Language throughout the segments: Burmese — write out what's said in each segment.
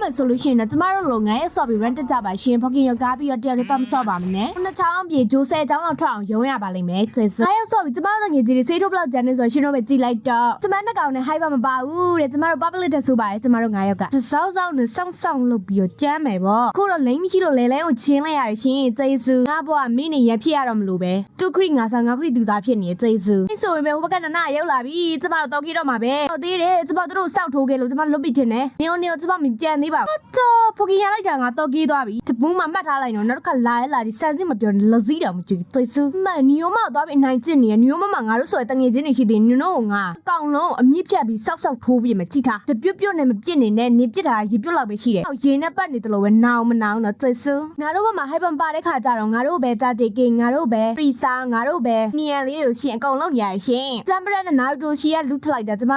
မယ်ဆိုလို့ရှိရင်တော့ကျမတို့လိုငန်းရဲ့ shop ပြီး rent တက်ကြပါရှင်ဖော်ကင်ရကားပြီးတော့တယောက်တည်းတော့မဆော့ပါမနဲ့ခုနှစ်ချောင်းပြေဂျိုးဆဲချောင်းလောက်ထွက်အောင်ရုံးရပါလိမ့်မယ်ကျေစငန်းရဲ့ shop ပြီးကျမတို့ငွေကြီးတွေစေးထုတ်ဘလောက်ဂျန်နေဆိုရှင်တို့ပဲကြည်လိုက်တော့ကျမနှစ်ကောင်နဲ့ high ပါမပါဘူးတဲ့ကျမတို့ public တက်ဆိုပါတယ်ကျမတို့ငါးယောက်ကစောင်းစောင်းနဲ့စောင်းစောင်းလုပ်ပြီးတော့ကြမ်းမယ်ပေါ့ခုတော့လိမ့်မရှိလို့လဲလဲကိုချင်းလိုက်ရရှင်ကျေစငါဘွားမင်းနေရဖြစ်ရတော့မလို့ပဲသူခရီငါဆောင်ငါခရီသူသားဖြစ်နေကျေစအဲ့ဆိုရင်ပဲဟိုဘက်ကနနာရောက်လာပြီကျမတို့တော့ကြည့်တော့မှာပဲဟုတ်သေးတယ်ကျမတို့တို့စောက်ထိုးခဲ့လို့ကျမလွတ်ပြီးတင်တယ်နေနေကျမမပြန်သေးပါဘူးတော့ဖိုကင်ရလိုက်တာငါတော့ကြီးသွားပြီတပူးမှာမှတ်ထားလိုက်တော့နောက်တစ်ခါလာရဲလာဒီစံစစ်မပြောလစည်းတော်မကြည့်သိစမနီယိုမသွားပြီးနိုင်ကျင်နေနီယိုမမငါတို့ဆိုရတငယ်ချင်းတွေရှိသေးနင်တို့ငါအကောင်လုံးအမြင့်ဖြတ်ပြီးစောက်စောက်ထိုးပြီးမကြည့်ထားတပြုတ်ပြုတ်နဲ့မပြစ်နေနဲ့နေပြစ်တာရေပြုတ်လောက်ပဲရှိတယ်ဟောရေနဲ့ပတ်နေတယ်လို့ပဲနာအောင်မနာအောင်တော့သိစငါတို့ဘက်မှာဟိုက်ပန်ပါတဲ့ခါကြတော့ငါတို့ပဲတာတေကေငါတို့ပဲပရီစာငါတို့ပဲနီယန်လေးတို့ရှင်အကောင်လုံးနေရရှင်စံပရက်နဲ့နာတို့ရှီကလူထလိုက်တာကျမ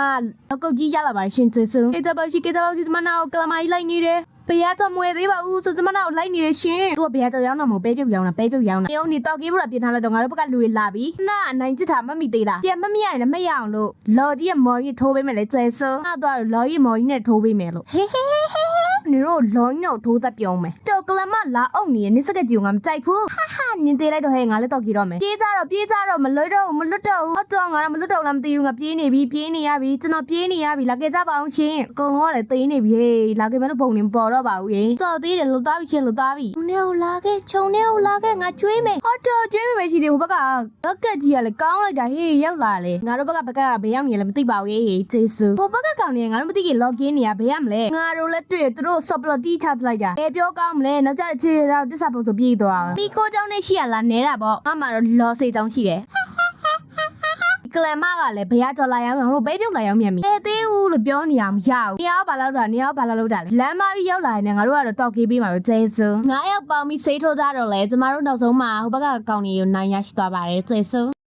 တော့ကုတ်ကြီးရလာပါရှင်သိစကေတဘောရှိကေတဘောရှိကျမနာကိုကလမိုင်းလိုက်နေတယ်ဘယ်ရတော့မွေသေးပါဘူးဆိုကျမတို့လိုက်နေရရှင်သူကဘယ်ရတော့ရောက်တော့မဟုတ်ပဲပြုတ်ရောက်တာပဲပြုတ်ရောက်တာတယောက်နေတော့ကေးဘူးလားပြင်ထားလိုက်တော့ငါတို့ဘက်ကလူတွေလာပြီနာအနိုင်ချစ်တာမမိသေးလားပြန်မမရရင်လည်းမရအောင်လို့လော်ကြီးကမော်ကြီးထိုးပေးမယ်လေကျဲဆာငါတော့လော်ကြီးမော်ကြီးနဲ့ထိုးပေးမယ်လို့ဟေးဟေးဟေးဟေးနင်တို့လော်ကြီးနဲ့ထိုးသက်ပြုံးမယ်တော်ကလမလာအုပ်နေရနစ်စကကြီးကငါမကြိုက်ဘူးဟာဟာနင်သေးလိုက်တော့ဟဲ့ငါလည်းတော့ကြည့်တော့မယ်ပြေးကြတော့ပြေးကြတော့မလွတ်တော့ဘူးမလွတ်တော့ဘူးအတော့ငါတော့မလွတ်တော့လားမသိဘူးငါပြေးနေပြီပြေးနေရပြီကျွန်တော်ပြေးနေရပြီလာခဲ့ကြပါအောင်ရှင်အကုန်လုံးကလည်းသိနေပြီဟေးလာခဲ့မယ်လို့ပုံနေမပေါ်တော့ပါဘူးဟေးတော်သေးတယ်လို့သားပြီရှင်လို့သားပြီဦးနေကိုလာခဲ့ခြုံနေကိုလာခဲ့ငါကျွေးမယ်ဟောတော်ကျွေးမယ်မရှိသေးဘူးဟိုဘက်ကဘက်ကက်ကြီးကလည်းကောင်းလိုက်တာဟေးရောက်လာလေငါတို့ဘက်ကဘက်ကကဘယ်ရောက်နေလဲမသိပါဘူးဟေးဂျေဆူဟိုဘက်ကကောင်နေငါတို့မသိခင် login နေရဘယ်ရမလဲငါတို့လည်းတွေ့သူတို့ support တီးချလိုက်တာဘယ်ပြောကောင်းမလဲနောက်ကြတဲ့ခြေတော့တစ္ဆာပုံစံပြေးသွားပီကိုကြောင့်နဲ့ရှိရလားနဲတာပေါ့ငါမှတော့လော်စိတ်ကြောင့်ရှိတယ်ကလမကလည်းဘရကြော်လာရမှာဟိုဘေးပြုတ်လာရောက်မြန်ပြီအဲသေးဦးလို့ပြောနေရမရဘူးနေရောဘာလောက်တာနေရောဘာလောက်လောက်တာလဲလမ်းမပြီးရောက်လာရင်ငါတို့ကတော့တောက်ကေးပေးမှာပဲကျေစုငါရောက်ပေါင်းပြီးစိတ်ထိုးကြတော့လဲကျမတို့နောက်ဆုံးမှာဟိုဘက်ကကောင်နေရနိုင်ရရှိသွားပါတယ်ကျေစု